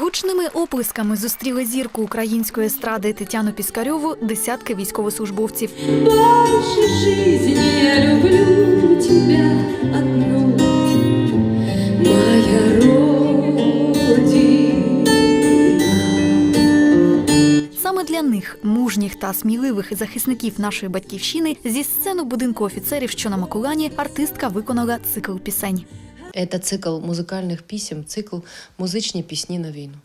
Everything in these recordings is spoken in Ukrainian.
Гучними оплесками зустріли зірку української естради Тетяну Піскарьову десятки військовослужбовців. Больше жизни я люблю тебя одну, моя родина. Саме для них, мужніх та сміливих захисників нашої батьківщини, зі сцену будинку офіцерів, що на Макулані, артистка виконала цикл пісень. Це цикл музикальних пісень, цикл музичні пісні на війну.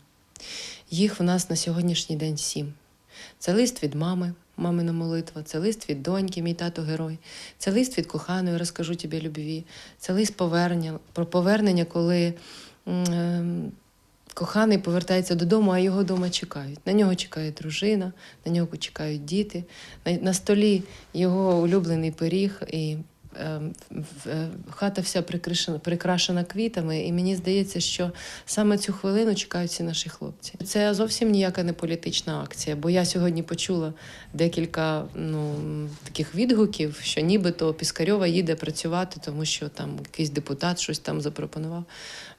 Їх в нас на сьогоднішній день сім. Це лист від мами, мамина молитва, це лист від доньки, мій тато герой, це лист від коханої, розкажу тобі любві, це лист повернення, про повернення, коли ем, коханий повертається додому, а його вдома чекають. На нього чекає дружина, на нього чекають діти. На, на столі його улюблений пиріг і е, е, хата вся прикрашена, прикрашена квітами, і мені здається, що саме цю хвилину чекають всі наші хлопці. Це зовсім ніяка не політична акція, бо я сьогодні почула декілька ну, таких відгуків, що нібито Піскарьова їде працювати, тому що там якийсь депутат щось там запропонував.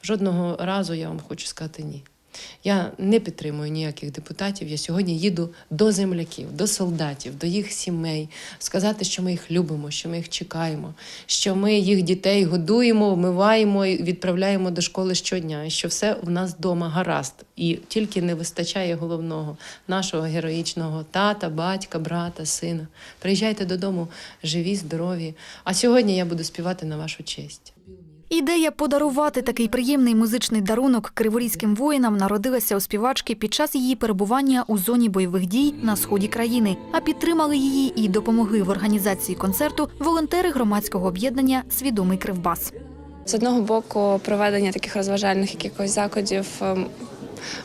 Жодного разу я вам хочу сказати ні. Я не підтримую ніяких депутатів. Я сьогодні їду до земляків, до солдатів, до їх сімей, сказати, що ми їх любимо, що ми їх чекаємо, що ми їх дітей годуємо, вмиваємо і відправляємо до школи щодня, і що все в нас вдома гаразд. І тільки не вистачає головного нашого героїчного тата, батька, брата, сина. Приїжджайте додому, живі, здорові. А сьогодні я буду співати на вашу честь. Ідея подарувати такий приємний музичний дарунок криворізьким воїнам народилася у співачки під час її перебування у зоні бойових дій на сході країни. А підтримали її і допомогли в організації концерту волонтери громадського об'єднання Свідомий Кривбас. З одного боку, проведення таких розважальних якихось заходів ем,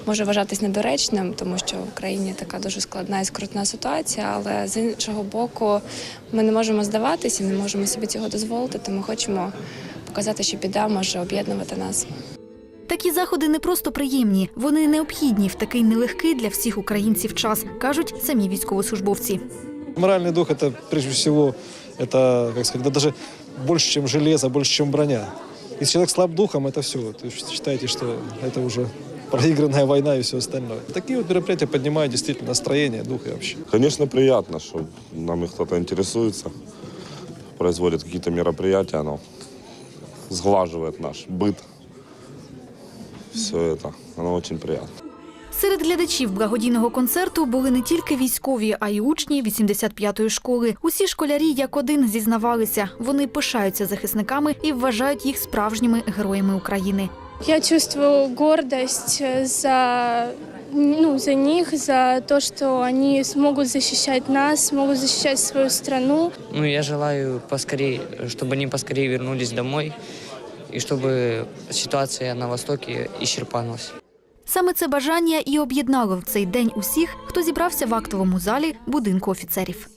може вважатись недоречним, тому що в Україні така дуже складна і скрутна ситуація. Але з іншого боку, ми не можемо здаватися, не можемо собі цього дозволити. Тому хочемо показати, що біда може об'єднувати нас. Такі заходи не просто приємні, вони необхідні в такий нелегкий для всіх українців час, кажуть самі військовослужбовці. Моральный дух это прежде всего это, как сказать, да даже больше, чем железо, больше, чем броня. Если человек слаб духом, это все. То есть считайте, что это уже проигранная война и все остальное. Такие вот мероприятия поднимают действительно настроение, дух и вообще. Конечно, приятно, что нами кто-то интересуется, производит какие-то мероприятия, оно сглаживает наш быт. Все это, оно очень приятно. Серед глядачів благодійного концерту були не тільки військові, а й учні 85-ї школи. Усі школярі як один зізнавалися. Вони пишаються захисниками і вважають їх справжніми героями України. Я чувствую гордость за, ну, за них, за то, что они смогут защищать нас, смогут защищать свою страну. Ну, я желаю поскорее, чтобы они поскорее вернулись домой и чтобы ситуация на Востоке исчерпалась. Саме це бажання і об'єднало в цей день усіх, хто зібрався в актовому залі будинку офіцерів.